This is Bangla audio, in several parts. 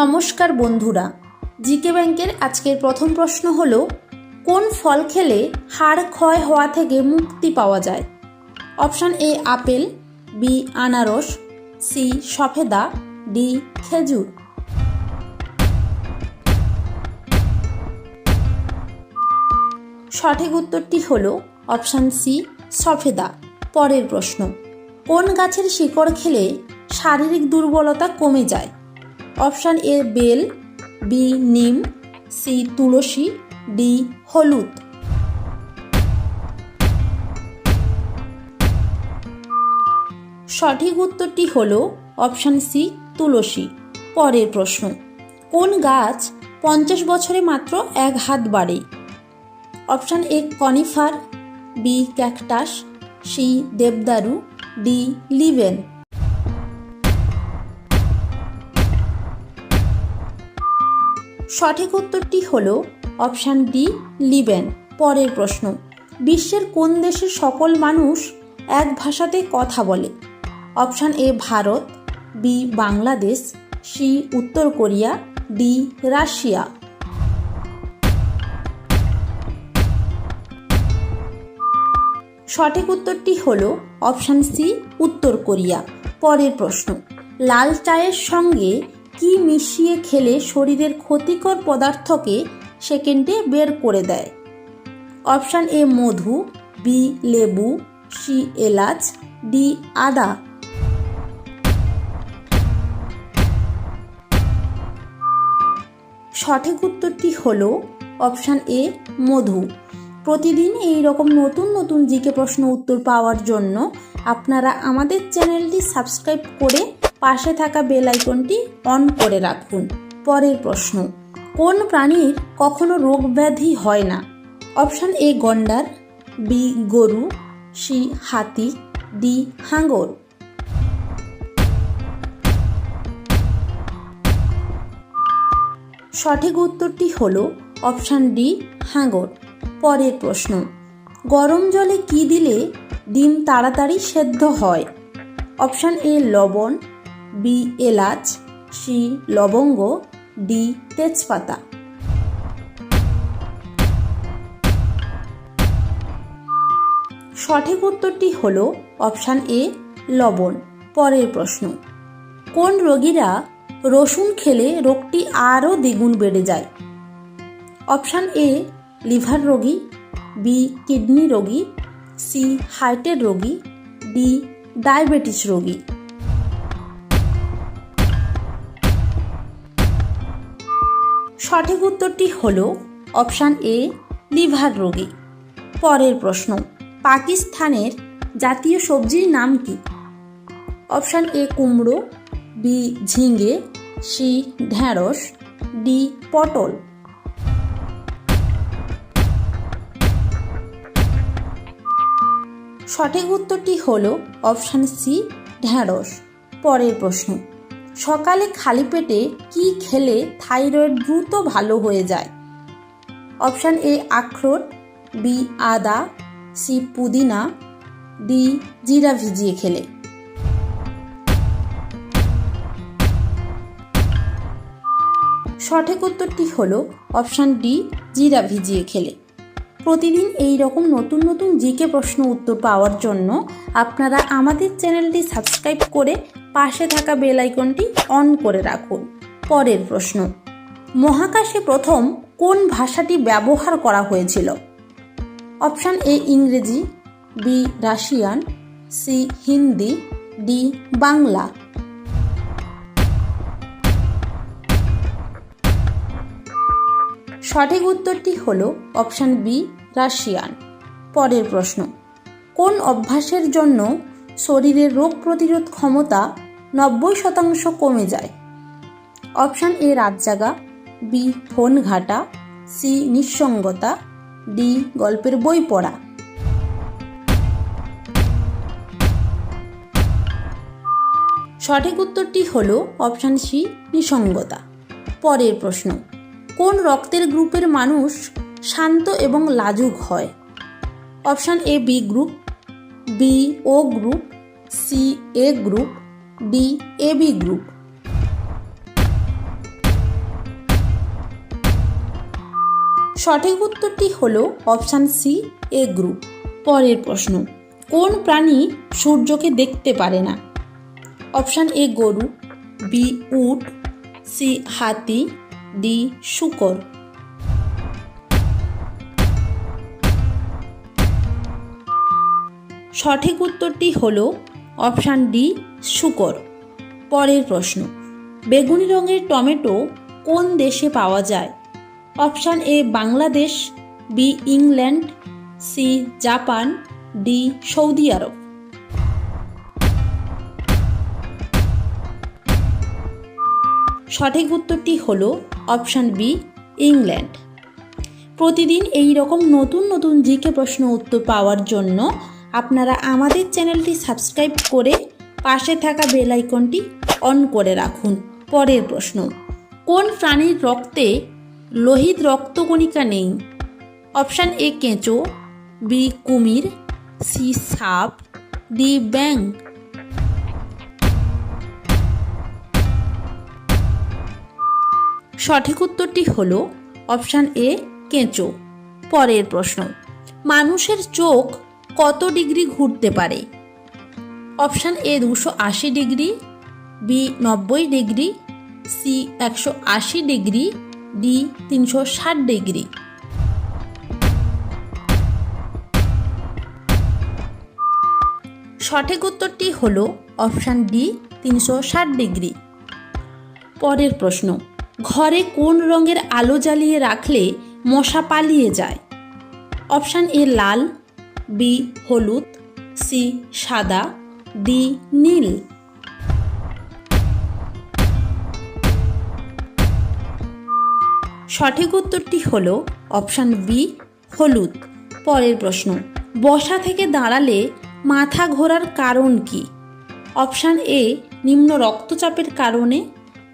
নমস্কার বন্ধুরা, জিকে ব্যাংকের আজকের প্রথম প্রশ্ন হলো, কোন ফল খেলে হাড় ক্ষয় হওয়া থেকে মুক্তি পাওয়া যায়? অপশান এ আপেল, বি আনারস, সি সফেদা, ডি খেজুর। সঠিক উত্তরটি হল অপশান সি সফেদা, পরের প্রশ্ন। কোন গাছের শিকড় খেলে শারীরিক দুর্বলতা কমে যায়? অপশান এ বেল, বি নিম, সি তুলসী, ডি হলুদ। সঠিক উত্তরটি হল অপশান সি তুলসী। পরের প্রশ্ন, কোন গাছ পঞ্চাশ বছরে মাত্র এক হাত বাড়ে? Option A conifer, B cactus, C দেবদারু, D লিভেন। সঠিক উত্তরটি হল অপশান ডি, লিবেন। পরের প্রশ্ন, বিশ্বের কোন দেশের সকল মানুষ এক ভাষাতে কথা বলে? Option A, Bharat, B, Bangladesh, C, উত্তর কোরিয়া, ডি, রাশিয়া। সঠিক উত্তরটি হল অপশান সি, উত্তর কোরিয়া। পরের প্রশ্ন, লাল চায়ের সঙ্গে কি মিশিয়ে খেলে শরীরের ক্ষতিকর পদার্থকে সেকেন্ডে বের করে দেয়। অপশান এ মধু, বি লেবু, সি এলাচ, ডি আদা। সঠিক উত্তরটি হল অপশান এ মধু। প্রতিদিন এই রকম নতুন নতুন জিকে প্রশ্ন উত্তর পাওয়ার জন্য আপনারা আমাদের চ্যানেলটি সাবস্ক্রাইব করে পাশে থাকা বেল আইকনটি অন করে রাখুন। পরের প্রশ্ন, কোন প্রাণীর কখনো রোগ ব্যাধি হয় না? অপশান এ গন্ডার বি গরু সি হাতি ডি হাঙ্গর। সঠিক উত্তরটি হল অপশান ডি হাঙ্গর। পরের প্রশ্ন, গরম জলে কি দিলে ডিম তাড়াতাড়ি সেদ্ধ হয়? অপশান এ লবণ বি এলাচ, সি লবঙ্গ, ডি তেজপাতা। সঠিক উত্তরটি হল অপশান এ, লবণ। পরের প্রশ্ন, কোন রোগীরা রসুন খেলে রোগটি আরও দ্বিগুণ বেড়ে যায়? অপশান এ, লিভার রোগী, বি কিডনি রোগী, সি হার্টের রোগী, ডি ডায়াবেটিস রোগী। সঠিক উত্তরটি হল অপশান এ, লিভার রোগী। পরের প্রশ্ন, পাকিস্তানের জাতীয় সবজির নাম কি? অপশান এ, কুমড়ো, বি, ঝিঙে, সি ঢ্যাঁড়স ডি, পটল। সঠিক উত্তরটি হল অপশান সি ঢ্যাঁড়স পরের প্রশ্ন সকালে খালি পেটে কি খেলে থাইরয়েড দ্রুত ভালো হয়ে যায়? অপশান এ, আখরোট, বি, আদা, সি, পুদিনা, ডি, জিরা ভিজিয়ে খেলে। সঠিক উত্তরটি হলো অপশান ডি, জিরা ভিজিয়ে খেলে। প্রতিদিন এই রকম নতুন নতুন জিকে প্রশ্ন উত্তর পাওয়ার জন্য আপনারা আমাদের চ্যানেলটি সাবস্ক্রাইব করে পাশে থাকা বেল আইকনটি অন করে রাখুন। পরের প্রশ্ন, মহাকাশে প্রথম কোন ভাষাটি ব্যবহার করা হয়েছিল? অপশান এ ইংরেজি, B Russian, C Hindi, D Bangla. সঠিক উত্তরটি হল অপশান বি রাশিয়ান। পরের প্রশ্ন, কোন অভ্যাসের জন্য শরীরের রোগ প্রতিরোধ ক্ষমতা নব্বই শতাংশ কমে যায়? অপশান এ রাত জাগা বি ফোন ঘাটা সি নিঃসঙ্গতা ডি গল্পের বই পড়া। সঠিক উত্তরটি হল অপশান সি নিঃসঙ্গতা। পরের প্রশ্ন কোন রক্তের গ্রুপের মানুষ শান্ত এবং লাজুক হয়? Option A B group B O group C A group D A B group সঠিক উত্তরটি হল অপশান সি এ গ্রুপ পরের প্রশ্ন, কোন প্রাণী সূর্যকে দেখতে পারে না? অপশান এ গরু বি উট সি হাতি ডি শুকর। সঠিক উত্তরটি হল অপশান ডি শুকর। পরের প্রশ্ন, বেগুনি রঙের টমেটো কোন দেশে পাওয়া যায়? Option A, Bangladesh, B, England, C, Japan, D, Saudi আরব। সঠিক উত্তরটি হল অপশান বি, ইংল্যান্ড। প্রতিদিন এই রকম নতুন নতুন জিকে প্রশ্ন উত্তর পাওয়ার জন্য আপনারা আমাদের চ্যানেলটি সাবস্ক্রাইব করে পাশে থাকা বেল আইকনটি অন করে রাখুন। পরের প্রশ্ন, কোন প্রাণীর রক্তে লোহিত রক্তকণিকা নেই? অপশান এ, কেঁচো, বি, কুমির, সি, সাপ, ডি ব্যাং সঠিক উত্তরটি হল অপশান এ, কেঁচো। পরের প্রশ্ন, মানুষের চোখ কত ডিগ্রি ঘুরতে পারে? অপশান এ, দুশো আশি ডিগ্রি, বি, নব্বই ডিগ্রি, সি, একশো আশি ডিগ্রি, ডি, তিনশো ষাট ডিগ্রি। সঠিক উত্তরটি হল অপশান ডি, তিনশো ষাট ডিগ্রি। পরের প্রশ্ন ঘরে কোন রঙের আলো জ্বালিয়ে রাখলে মশা পালিয়ে যায়? অপশান এ লাল, বি হলুদ, সি সাদা, ডি নীল। সঠিক উত্তরটি হল অপশান বি, হলুদ। পরের প্রশ্ন, বসা থেকে দাঁড়ালে মাথা ঘোরার কারণ কি? অপশান এ, নিম্ন রক্তচাপের কারণে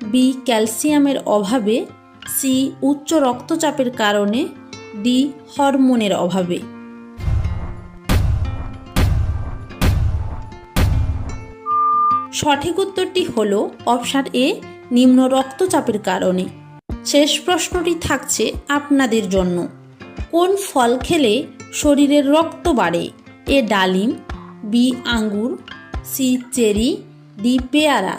বি ক্যালসিয়ামের অভাবে সি উচ্চ রক্তচাপের কারণে ডি হরমোনের অভাবে। সঠিক উত্তরটি হল অপশান এ নিম্ন রক্তচাপের কারণে। শেষ প্রশ্নটি থাকছে আপনাদের জন্য। কোন ফল খেলে শরীরের রক্ত বাড়ে? এ ডালিম বি আঙ্গুর সি চেরি ডি পেয়ারা।